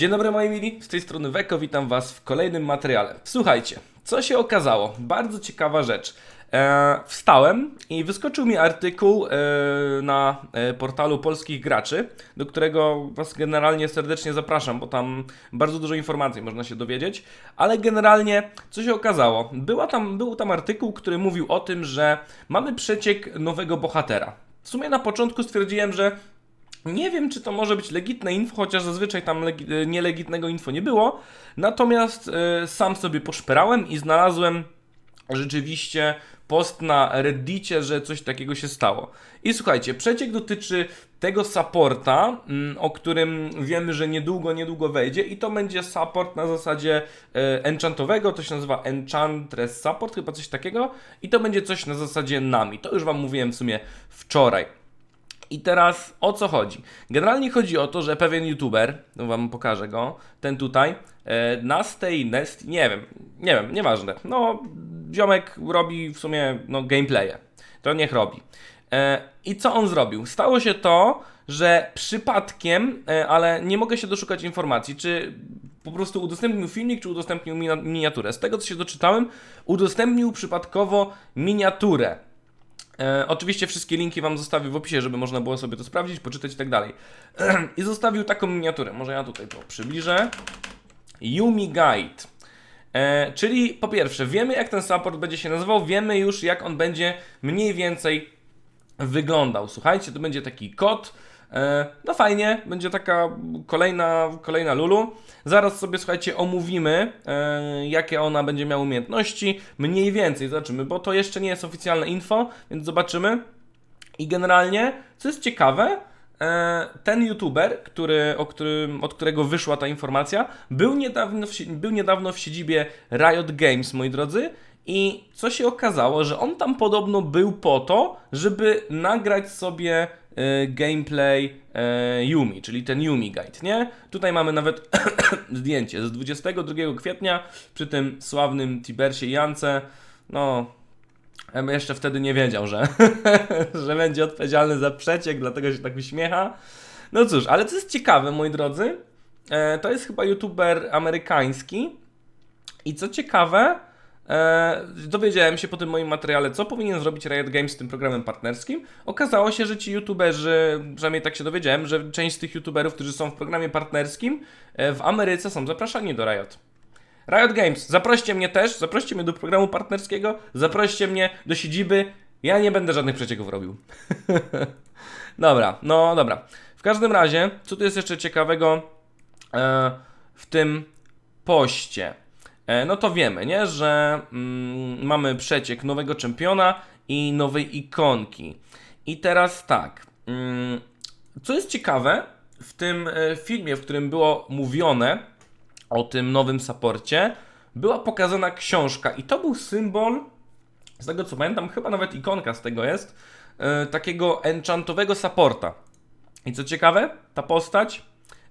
Dzień dobry moi mili, z tej strony Weko, witam was w kolejnym materiale. Słuchajcie, co się okazało? Bardzo ciekawa rzecz. E, wstałem i wyskoczył mi artykuł e, na e, portalu polskich graczy, do którego was generalnie serdecznie zapraszam, bo tam bardzo dużo informacji można się dowiedzieć. Ale generalnie, co się okazało? Była tam, był tam artykuł, który mówił o tym, że mamy przeciek nowego bohatera. W sumie na początku stwierdziłem, że nie wiem, czy to może być legitne info, chociaż zazwyczaj tam e, nielegitnego info nie było. Natomiast e, sam sobie poszperałem i znalazłem rzeczywiście post na Reddicie, że coś takiego się stało. I słuchajcie, przeciek dotyczy tego supporta, mm, o którym wiemy, że niedługo, niedługo wejdzie i to będzie support na zasadzie e, enchantowego, to się nazywa Enchantress Support, chyba coś takiego i to będzie coś na zasadzie nami. To już Wam mówiłem w sumie wczoraj. I teraz o co chodzi? Generalnie chodzi o to, że pewien youtuber, no wam pokażę go, ten tutaj, e, na Stay Nest, nie wiem, nie wiem, nieważne. No, ziomek robi w sumie no, gameplaye. To niech robi. E, I co on zrobił? Stało się to, że przypadkiem, e, ale nie mogę się doszukać informacji, czy po prostu udostępnił filmik, czy udostępnił miniaturę. Z tego co się doczytałem, udostępnił przypadkowo miniaturę. E, oczywiście wszystkie linki Wam zostawię w opisie, żeby można było sobie to sprawdzić, poczytać i tak dalej. I zostawił taką miniaturę. Może ja tutaj to przybliżę. Yumi Guide. E, czyli po pierwsze, wiemy jak ten support będzie się nazywał, wiemy już jak on będzie mniej więcej wyglądał. Słuchajcie, to będzie taki kod. E, no fajnie, będzie taka kolejna, kolejna Lulu. Zaraz sobie, słuchajcie, omówimy, e, jakie ona będzie miała umiejętności. Mniej więcej zobaczymy, bo to jeszcze nie jest oficjalne info, więc zobaczymy. I generalnie, co jest ciekawe, e, ten youtuber, który, o którym, od którego wyszła ta informacja, był niedawno, w, był niedawno w siedzibie Riot Games, moi drodzy. I co się okazało, że on tam podobno był po to, żeby nagrać sobie gameplay e, Yumi, czyli ten Yumi Guide, nie? Tutaj mamy nawet zdjęcie z 22 kwietnia przy tym sławnym Tibersie Jance. No, ja bym jeszcze wtedy nie wiedział, że, że będzie odpowiedzialny za przeciek, dlatego się tak uśmiecha. No cóż, ale co jest ciekawe, moi drodzy, e, to jest chyba youtuber amerykański. I co ciekawe, e, dowiedziałem się po tym moim materiale, co powinien zrobić Riot Games z tym programem partnerskim. Okazało się, że ci youtuberzy, przynajmniej tak się dowiedziałem, że część z tych youtuberów, którzy są w programie partnerskim, e, w Ameryce są zapraszani do Riot. Riot Games, zaproście mnie też, zaproście mnie do programu partnerskiego, zaproście mnie do siedziby. Ja nie będę żadnych przecieków robił. dobra, no dobra. W każdym razie, co tu jest jeszcze ciekawego e, w tym poście? E, no to wiemy, nie, że mm, mamy przeciek nowego czempiona i nowej ikonki. I teraz tak. Mm, co jest ciekawe, w tym e, filmie, w którym było mówione o tym nowym saporcie, była pokazana książka i to był symbol, z tego co pamiętam, chyba nawet ikonka z tego jest, e, takiego enchantowego supporta. I co ciekawe, ta postać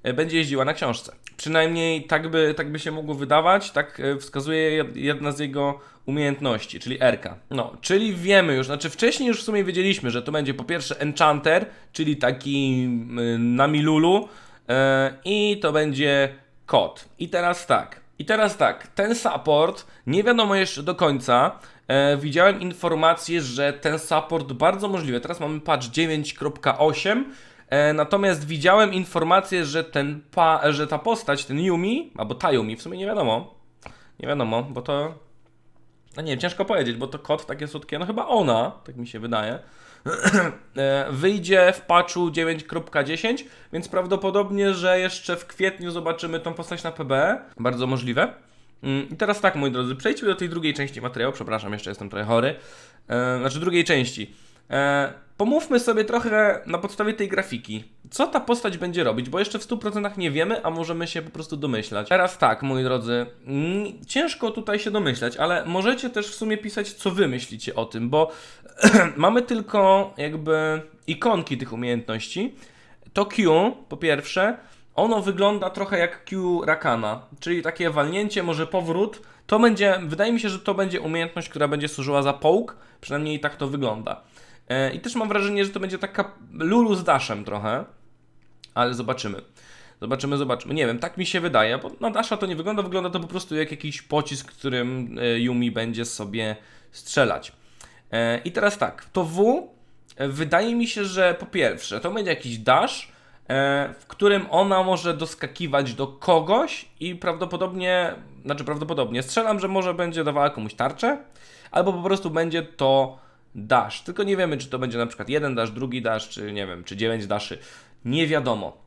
będzie jeździła na książce. Przynajmniej tak by, tak by się mogło wydawać, tak e, wskazuje jed- jedna z jego umiejętności, czyli Erka. No, czyli wiemy już, znaczy wcześniej już w sumie wiedzieliśmy, że to będzie po pierwsze Enchanter, czyli taki y, Namilulu e, i to będzie kot. I teraz tak, i teraz tak, ten support, nie wiadomo jeszcze do końca, e, widziałem informację, że ten support bardzo możliwe, teraz mamy patch 9.8, e, natomiast widziałem informację, że, ten pa, że ta postać, ten Yumi, albo ta Yumi, w sumie nie wiadomo, nie wiadomo, bo to, no nie wiem, ciężko powiedzieć, bo to kot takie słodkie, no chyba ona, tak mi się wydaje, E, wyjdzie w patchu 9.10, więc prawdopodobnie, że jeszcze w kwietniu zobaczymy tą postać na PBE. Bardzo możliwe. Mm, I teraz tak, moi drodzy, przejdźmy do tej drugiej części materiału. Przepraszam, jeszcze jestem trochę chory. E, znaczy, drugiej części. Pomówmy sobie trochę na podstawie tej grafiki. Co ta postać będzie robić, bo jeszcze w 100% nie wiemy, a możemy się po prostu domyślać. Teraz tak, moi drodzy, mm, ciężko tutaj się domyślać, ale możecie też w sumie pisać, co wy myślicie o tym, bo mamy tylko jakby ikonki tych umiejętności. To Q, po pierwsze, ono wygląda trochę jak Q Rakana, czyli takie walnięcie, może powrót. To będzie, wydaje mi się, że to będzie umiejętność, która będzie służyła za połk, przynajmniej tak to wygląda. E, I też mam wrażenie, że to będzie taka Lulu z Dashem trochę, ale zobaczymy. Zobaczymy, zobaczymy. Nie wiem, tak mi się wydaje, bo na Dasha to nie wygląda, wygląda to po prostu jak jakiś pocisk, którym e, Yumi będzie sobie strzelać. E, I teraz tak, to W wydaje mi się, że po pierwsze to będzie jakiś dash, w którym ona może doskakiwać do kogoś i prawdopodobnie, znaczy prawdopodobnie, strzelam, że może będzie dawała komuś tarczę, albo po prostu będzie to dash. Tylko nie wiemy, czy to będzie na przykład jeden dash, drugi dash, czy nie wiem, czy dziewięć daszy. Nie wiadomo.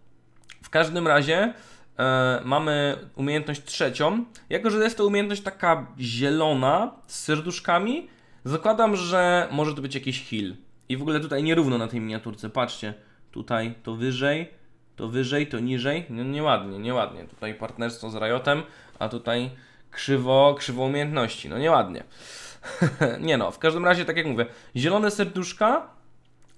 W każdym razie e, mamy umiejętność trzecią. Jako, że jest to umiejętność taka zielona z serduszkami, zakładam, że może to być jakiś heal. I w ogóle tutaj nierówno na tej miniaturce. Patrzcie, tutaj to wyżej, to wyżej, to niżej. No, nieładnie, nieładnie. Tutaj partnerstwo z Riotem, a tutaj krzywo, krzywo umiejętności. No nieładnie. nie no, w każdym razie, tak jak mówię, zielone serduszka,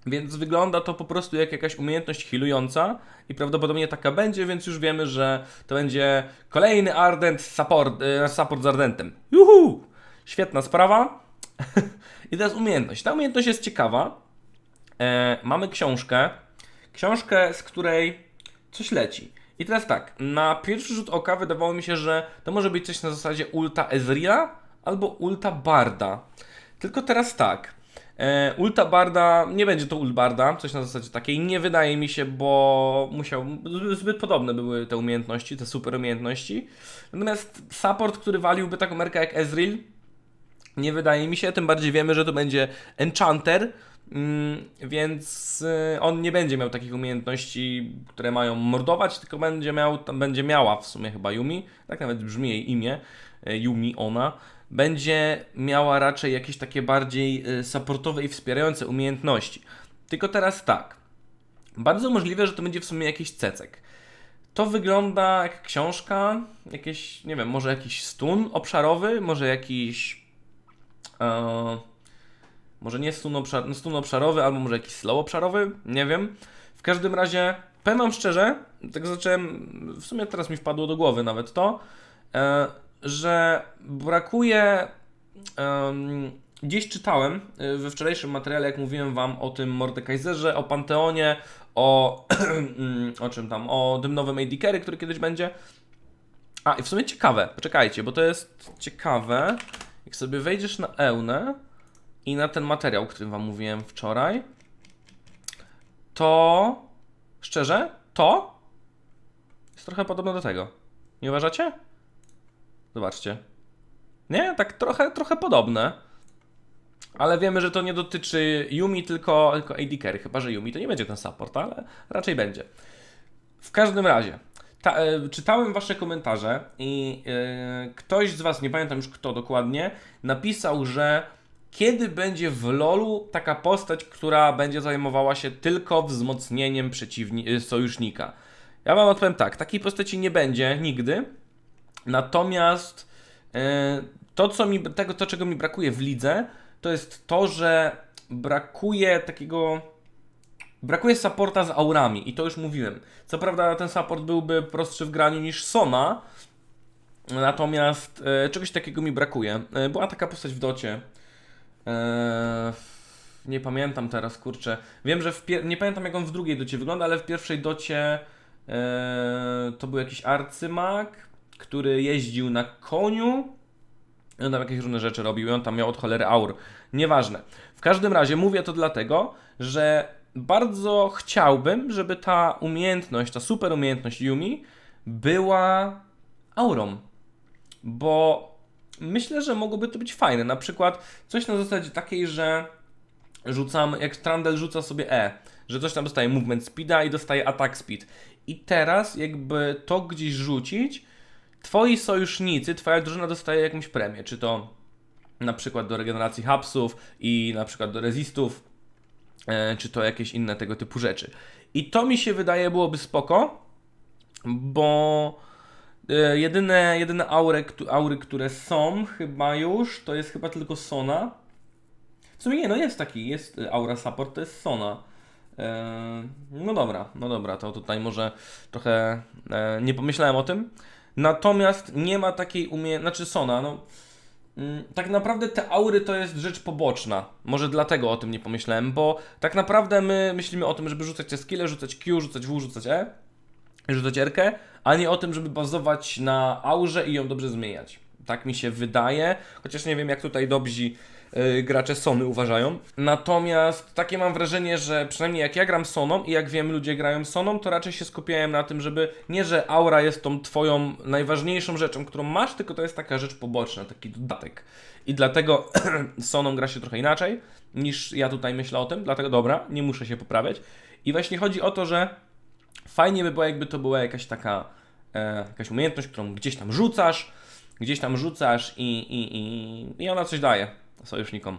więc wygląda to po prostu jak jakaś umiejętność healująca i prawdopodobnie taka będzie, więc już wiemy, że to będzie kolejny Ardent support, e, support z Ardentem. Juhu! Świetna sprawa. I teraz umiejętność. Ta umiejętność jest ciekawa. E, mamy książkę. Książkę, z której coś leci. I teraz tak, na pierwszy rzut oka wydawało mi się, że to może być coś na zasadzie ulta Ezreala albo ulta Barda. Tylko teraz tak. E, ulta Barda, nie będzie to ult Barda, coś na zasadzie takiej, nie wydaje mi się, bo musiał, zbyt podobne były te umiejętności, te super umiejętności. Natomiast support, który waliłby taką merkę jak Ezreal, nie wydaje mi się, tym bardziej wiemy, że to będzie Enchanter, mm, więc y, on nie będzie miał takich umiejętności, które mają mordować, tylko będzie, miał, będzie miała w sumie chyba Yumi, tak nawet brzmi jej imię, y, Yumi, ona, będzie miała raczej jakieś takie bardziej y, supportowe i wspierające umiejętności. Tylko teraz tak, bardzo możliwe, że to będzie w sumie jakiś cecek. To wygląda jak książka, jakieś, nie wiem, może jakiś stun obszarowy, może jakiś E, może nie stun, obszar, no stun obszarowy, albo może jakiś slow obszarowy, nie wiem. W każdym razie, powiem wam szczerze, tak zacząłem, w sumie teraz mi wpadło do głowy nawet to, e, że brakuje, gdzieś czytałem e, we wczorajszym materiale, jak mówiłem wam o tym Mordekaiserze, o Panteonie, o, o czym tam, o tym nowym AD Carry, który kiedyś będzie. A, i w sumie ciekawe, poczekajcie, bo to jest ciekawe. Jak sobie wejdziesz na Eunę i na ten materiał, o którym Wam mówiłem wczoraj, to szczerze, to jest trochę podobne do tego. Nie uważacie? Zobaczcie. Nie? Tak trochę, trochę podobne. Ale wiemy, że to nie dotyczy Yumi, tylko, tylko AD Carry. Chyba, że Yumi to nie będzie ten support, ale raczej będzie. W każdym razie, ta, e, czytałem wasze komentarze i e, ktoś z was, nie pamiętam już kto dokładnie, napisał, że kiedy będzie w LoLu taka postać, która będzie zajmowała się tylko wzmocnieniem przeciwni- e, sojusznika. Ja wam odpowiem tak, takiej postaci nie będzie nigdy. Natomiast e, to, co mi, tego, to, czego mi brakuje w lidze, to jest to, że brakuje takiego Brakuje supporta z aurami i to już mówiłem. Co prawda ten support byłby prostszy w graniu niż Sona, natomiast e, czegoś takiego mi brakuje. E, była taka postać w docie. E, nie pamiętam teraz, kurczę. Wiem, że nie pamiętam jak on w drugiej docie wygląda, ale w pierwszej docie e, to był jakiś arcymak, który jeździł na koniu. I on tam jakieś różne rzeczy robił i on tam miał od cholery aur. Nieważne. W każdym razie mówię to dlatego, że bardzo chciałbym, żeby ta umiejętność, ta super umiejętność Yumi była aurą. Bo myślę, że mogłoby to być fajne. Na przykład coś na zasadzie takiej, że rzucam, jak Trundle rzuca sobie E, że coś tam dostaje movement speeda i dostaje attack speed. I teraz jakby to gdzieś rzucić, twoi sojusznicy, twoja drużyna dostaje jakąś premię, czy to na przykład do regeneracji hapsów i na przykład do rezistów, E, czy to jakieś inne tego typu rzeczy. I to mi się wydaje byłoby spoko, bo e, jedyne, jedyne aury, aury, które są chyba już, to jest chyba tylko Sona. W sumie nie, no jest taki, jest aura support, to jest Sona. E, no dobra, no dobra, to tutaj może trochę nie pomyślałem o tym. Natomiast nie ma takiej umiejętności, znaczy Sona, no Mm, tak naprawdę te aury to jest rzecz poboczna. Może dlatego o tym nie pomyślałem, bo tak naprawdę my myślimy o tym, żeby rzucać te skille, rzucać Q, rzucać W, rzucać E. rzutocierkę, a nie o tym, żeby bazować na aurze i ją dobrze zmieniać. Tak mi się wydaje, chociaż nie wiem jak tutaj dobrzy gracze Sony uważają. Natomiast takie mam wrażenie, że przynajmniej jak ja gram Soną i jak wiem ludzie grają Soną, to raczej się skupiałem na tym, żeby nie, że aura jest tą twoją najważniejszą rzeczą, którą masz, tylko to jest taka rzecz poboczna, taki dodatek. I dlatego Soną gra się trochę inaczej niż ja tutaj myślę o tym, dlatego dobra, nie muszę się poprawiać. I właśnie chodzi o to, że fajnie by było, jakby to była jakaś taka e, jakaś umiejętność, którą gdzieś tam rzucasz, gdzieś tam rzucasz i, i, i, i ona coś daje sojusznikom.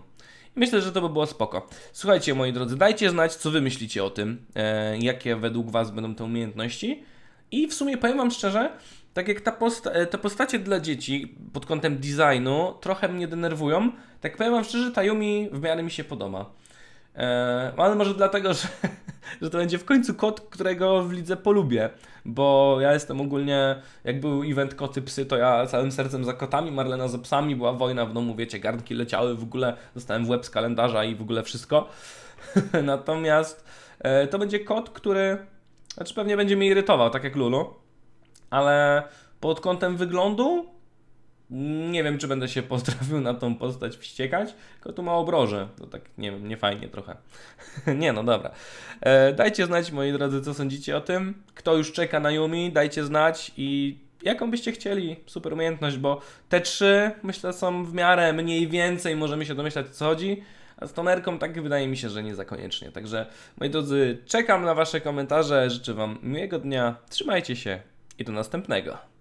Myślę, że to by było spoko. Słuchajcie, moi drodzy, dajcie znać, co wy myślicie o tym, e, jakie według was będą te umiejętności. I w sumie powiem wam szczerze, tak jak ta posta- e, te postacie dla dzieci pod kątem designu trochę mnie denerwują, tak powiem wam szczerze, ta Yumi w miarę mi się podoba. E, ale może dlatego, że, że to będzie w końcu kot, którego w lidze polubię, bo ja jestem ogólnie, jak był event koty psy, to ja całym sercem za kotami, Marlena za psami, była wojna w domu, wiecie, garnki leciały, w ogóle dostałem w łeb z kalendarza i w ogóle wszystko. Natomiast e, to będzie kot, który, znaczy pewnie będzie mnie irytował, tak jak Lulu, ale pod kątem wyglądu nie wiem, czy będę się potrafił na tą postać wściekać, tylko tu ma obroże. To tak, nie wiem, nie fajnie trochę. nie no, dobra. E, dajcie znać, moi drodzy, co sądzicie o tym. Kto już czeka na Yumi, dajcie znać i jaką byście chcieli super umiejętność, bo te trzy, myślę, są w miarę mniej więcej, możemy się domyślać, co chodzi. A z Tomerką tak wydaje mi się, że nie za koniecznie. Także, moi drodzy, czekam na Wasze komentarze. Życzę Wam miłego dnia. Trzymajcie się i do następnego.